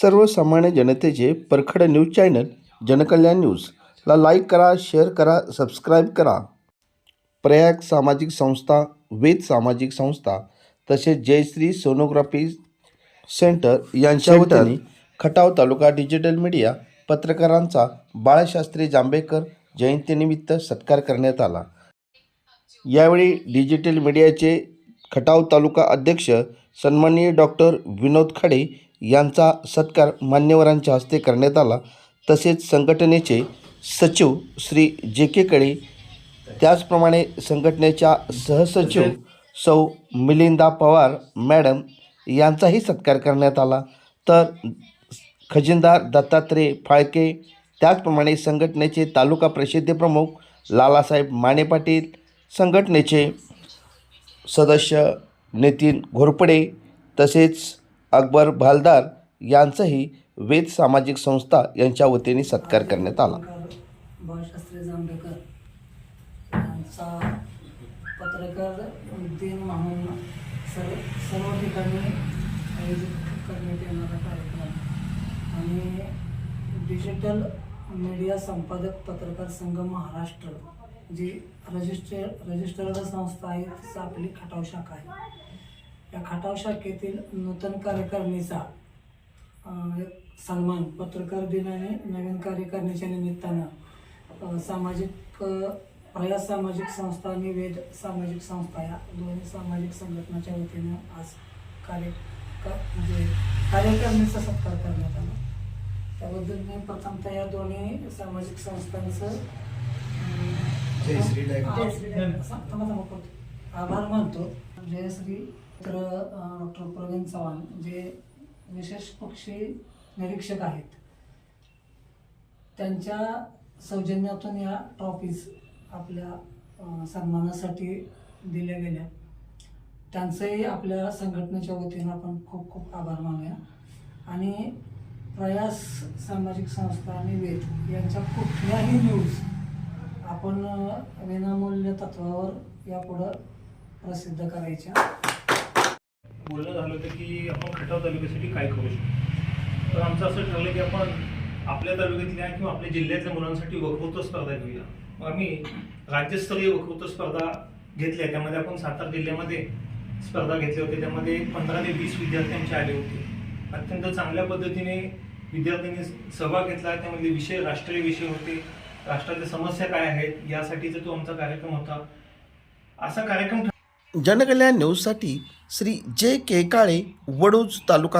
सर्वसामान्य जनतेचे परखड न्यूज चॅनल जनकल्याण न्यूजला लाईक करा शेअर करा सबस्क्राईब करा. प्रयाग सामाजिक संस्था वेद सामाजिक संस्था तसेच जयश्री सोनोग्राफी सेंटर यांच्या वतीने खटाव तालुका डिजिटल मीडिया पत्रकारांचा बाळशास्त्री जांभेकर जयंतीनिमित्त सत्कार करण्यात आला. यावेळी डिजिटल मीडियाचे खटाव तालुका अध्यक्ष सन्माननीय डॉक्टर विनोद खडे यांचा सत्कार मान्यवरांच्या हस्ते करण्यात आला. तसेच संघटनेचे सचिव श्री जे के कळे त्याचप्रमाणे संघटनेच्या सहसचिव सौ मिलिंदा पवार मॅडम यांचाही सत्कार करण्यात आला. तर खजिनदार दत्तात्रय फाळके त्याचप्रमाणे संघटनेचे तालुका प्रसिद्धी प्रमुख लालासाहेब माने पाटील संघटनेचे सदस्य नितीन घोरपडे तसेच अकबर भालदार यांचाही वेद सामाजिक संस्था यांच्या वतीने सत्कार करण्यात आला. बाळशास्त्री जांभेकर यांचा पत्रकार दिन म्हणून सर्व सर्व ठिकाणी आयोजित करण्यात येणारा कार्यक्रम. आणि डिजिटल मीडिया संपादक पत्रकार संघ महाराष्ट्र जी रजिस्टर रजिस्टर्ड संस्था आहे तिचं आपली खटाव शाखा आहे. या खटाव शाखेतील नूतन कार्यकारिणीचा सन्मान पत्रकार दिनाने नवीन कार्यकारिणीच्या निमित्तानं सामाजिक प्रयास सामाजिक संस्था आणि वेद सामाजिक संस्था या दोन्ही सामाजिक संघटनाच्या वतीनं आज कार्य म्हणजे कार्यकारिणीचा सत्कार करण्यात आला. त्याबद्दल मी प्रथमतः या दोन्ही सामाजिक संस्थांचं. आभार मानतो. जयश्री तर डॉक्टर प्रवीण चव्हाण जे विशेष पक्षी निरीक्षक आहेत. त्यांच्या सौजन्यातून या ट्रॉफीज आपल्या सन्मानासाठी दिल्या गेल्या. त्यांचंही आपल्या संघटनेच्या वतीनं आपण खूप खूप आभार मानूया. आणि प्रयास सामाजिक संस्था आणि वेद यांच्या कुठल्याही न्यूज आपण विनामूल्य तत्वावर यापुढं प्रसिद्ध करायच्या. बोलणं झालं होतं की आपण खटाव तालुक्यासाठी काय करू शकतो? तर आमचं असं ठरलं की आपण आपल्या तालुक्यातल्या किंवा आपल्या जिल्ह्यातल्या मुलांसाठी वक्तृत्व स्पर्धा घेऊया. मग आम्ही राज्यस्तरीय वक्तृत्व स्पर्धा घेतल्या. त्यामध्ये आपण सातारा जिल्ह्यामध्ये स्पर्धा घेतल्या होत्या त्यामध्ये पंधरा ते वीस विद्यार्थ्यांचे आले होते. अत्यंत चांगल्या पद्धतीने विद्यार्थ्यांनी सहभाग घेतला. त्यामध्ये विषय राष्ट्रीय विषय होते. राष्ट्राच्या समस्या काय आहेत यासाठीचा तो आमचा कार्यक्रम होता. असा कार्यक्रम जनकल्याण न्यूजसाठी श्री जे केकाळे वडूज तालुका